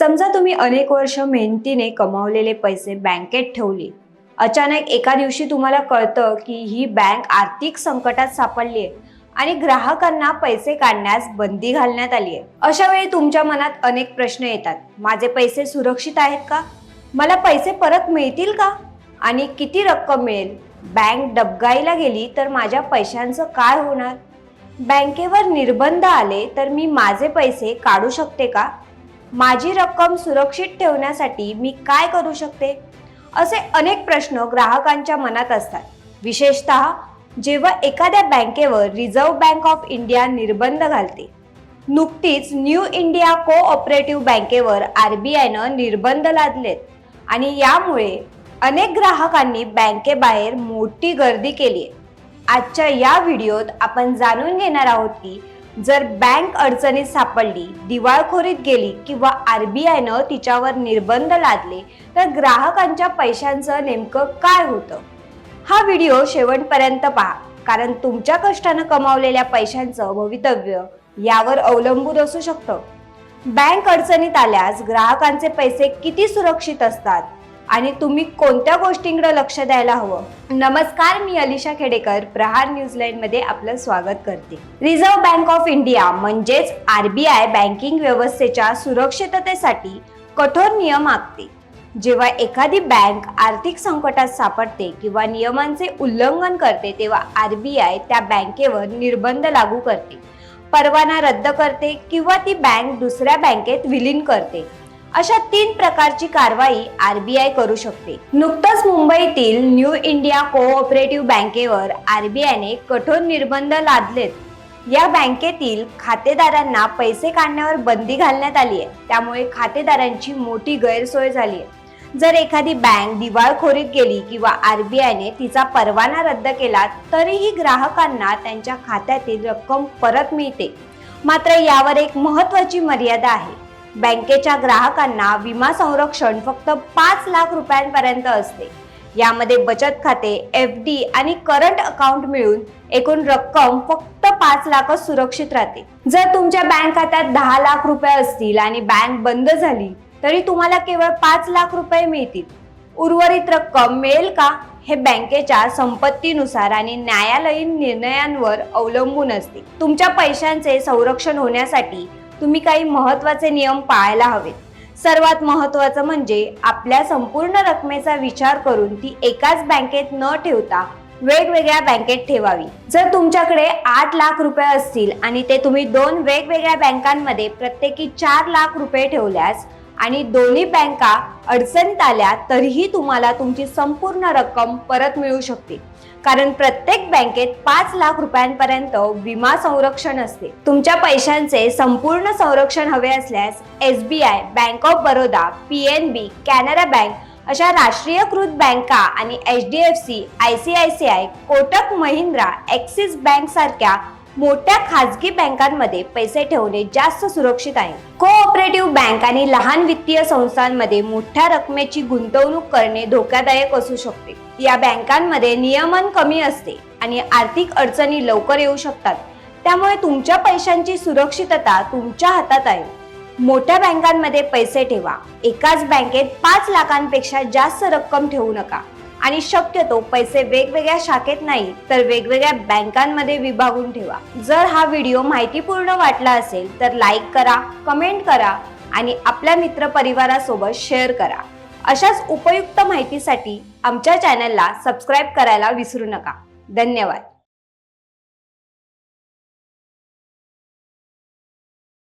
समजा तुम्ही अनेक वर्ष मेहनतीने कमावलेले पैसे बँकेत ठेवले अचानक एका दिवशी तुम्हाला कळतं की ही बँक आर्थिक संकटात सापडली आहे आणि ग्राहकांना पैसे काढण्यास बंदी घालण्यात आली आहे अशा वेळी तुमच्या मनात अनेक प्रश्न येतात. माझे पैसे सुरक्षित आहेत का? मला पैसे परत मिळतील का? आणि किती रक्कम मिळेल? बँक डबगाईला गेली तर माझ्या पैशांचं काय होणार? बँकेवर निर्बंध आले तर मी माझे पैसे काढू शकते का? माझी रक्कम सुरक्षित ठेवण्यासाठी मी काय करू शकते? असे अनेक प्रश्न ग्राहकांच्या मनात असतात. विशेषतः जेव्हा एखाद्या बँकेवर रिझर्व्ह बँक ऑफ इंडिया निर्बंध घालते नुकतीच न्यू इंडिया कोऑपरेटिव्ह बँकेवर आर बी आयनं निर्बंध लादलेत आणि यामुळे अनेक ग्राहकांनी बँकेबाहेर मोठी गर्दी केली आहे आजच्या या व्हिडिओत आपण जाणून घेणार आहोत की जर बँक अडचणीत सापडली दिवाळखोरीत गेली किंवा आर बी आयनं तिच्यावर निर्बंध लादले तर ग्राहकांच्या पैशांचं नेमकं काय होतं? हा व्हिडिओ शेवटपर्यंत पहा कारण तुमच्या कष्टानं कमावलेल्या पैशांचं भवितव्य यावर अवलंबून असू शकतं. बँक अडचणीत आल्यास ग्राहकांचे पैसे किती सुरक्षित असतात? आणि तुम्ही कोणत्या गोष्टींकडे लक्ष द्यायला हवं? नमस्कार मी अलिशा खेडेकर प्रहार न्यूझीलँडमध्ये आपलं स्वागत करते. रिझर्व्ह बँक ऑफ इंडिया म्हणजेच आरबीआय बँकिंग व्यवस्थेच्या सुरक्षिततेसाठी कठोर नियम आखते. जेव्हा एखादी बँक आर्थिक संकटात सापडते किंवा नियमांचे उल्लंघन करते तेव्हा आरबीआय त्या बँकेवर निर्बंध लागू करते. परवाना रद्द करते किंवा ती बँक दुसऱ्या बँकेत विलीन करते. अशा तीन प्रकारची कारवाई आरबीआय करू शकते. नुकतंच मुंबईतील न्यू इंडिया कोऑपरेटिव्ह बँकेवर आरबीआयने कठोर निर्बंध लादलेत. या बँकेतील खातेदारांना पैसे काढण्यावर बंदी घालण्यात आली आहे. त्यामुळे खातेदारांची मोठी गैरसोय झाली आहे. जर एखादी बँक दिवाळखोरीत गेली किंवा आरबीआयने तिचा परवाना रद्द केला तरीही ग्राहकांना त्यांच्या खात्यातील रक्कम परत मिळते. मात्र यावर एक महत्वाची मर्यादा आहे. बँकेच्या ग्राहकांना विमा संरक्षण फक्त पाच लाख रुपयांपर्यंत असते. यामध्ये बचत खाते एफ डी आणि करंट अकाउंट मिळून एकूण रक्कम फक्त पाच लाखच सुरक्षित राहते. जर तुमच्या बँक खात्यात दहा लाख रुपये असतील आणि बँक बंद झाली तरी तुम्हाला केवळ पाच लाख रुपये मिळतील. उर्वरित रक्कम मिळेल का? हे बँकेच्या संपत्तीनुसार आणि न्यायालयीन निर्णयांवर अवलंबून असते. तुमच्या पैशांचे संरक्षण होण्यासाठी तुम्ही काही महत्त्वाचे नियम पाळायला हवेत. सर्वात महत्वाचं म्हणजे आपल्या संपूर्ण रकमेचा विचार करून ती एकाच बँकेत न ठेवता वेगवेगळ्या बँकेत ठेवावी. जर तुमच्याकडे आठ लाख रुपये असतील आणि ते तुम्ही दोन वेगवेगळ्या बँकांमध्ये प्रत्येकी चार लाख रुपये ठेवल्यास आणि दोन्ही बँका अडचणीत आल्या तरीही तुम्हाला तुमची संपूर्ण रक्कम परत मिळू शकते. कारण प्रत्येक बँकेत पाच लाख रुपयांपर्यंत विमा संरक्षण असते. तुमच्या पैशांचे संपूर्ण संरक्षण हवे असल्यास S B I bank of Baroda P N B Canara bank अशा राष्ट्रीयकृत बँका आणि H D F C I C I C I Kotak Mahindra Axis bank सारख्या मोठ्या खाजगी बँकांमध्ये पैसे ठेवणे जास्त सुरक्षित आहे. कोऑपरेटिव्ह बँक आणि लहान वित्तीय संस्थांमध्ये मोठ्या रकमेची गुंतवणूक करणे धोकादायक असू शकते. या बँकांमध्ये नियमन कमी असते आणि आर्थिक अडचणी लवकर येऊ शकतात. त्यामुळे तुमच्या पैशांची सुरक्षितता तुमच्या हातात आहे. मोठ्या बँकांमध्ये पैसे ठेवा. एकाच बँकेत पाच लाखांपेक्षा जास्त रक्कम ठेवू नका. आणि शक्यतो पैसे वेगवेगळ्या शाखेत नाही तर वेगवेगळ्या बँकांमध्ये विभागून ठेवा. जर हा व्हिडिओ माहितीपूर्ण वाटला असेल तर लाईक करा कमेंट करा आणि आपल्या मित्रपरिवारासोबत शेअर करा. अशाच उपयुक्त माहितीसाठी आमच्या चॅनलला सबस्क्राईब करायला विसरू नका. धन्यवाद.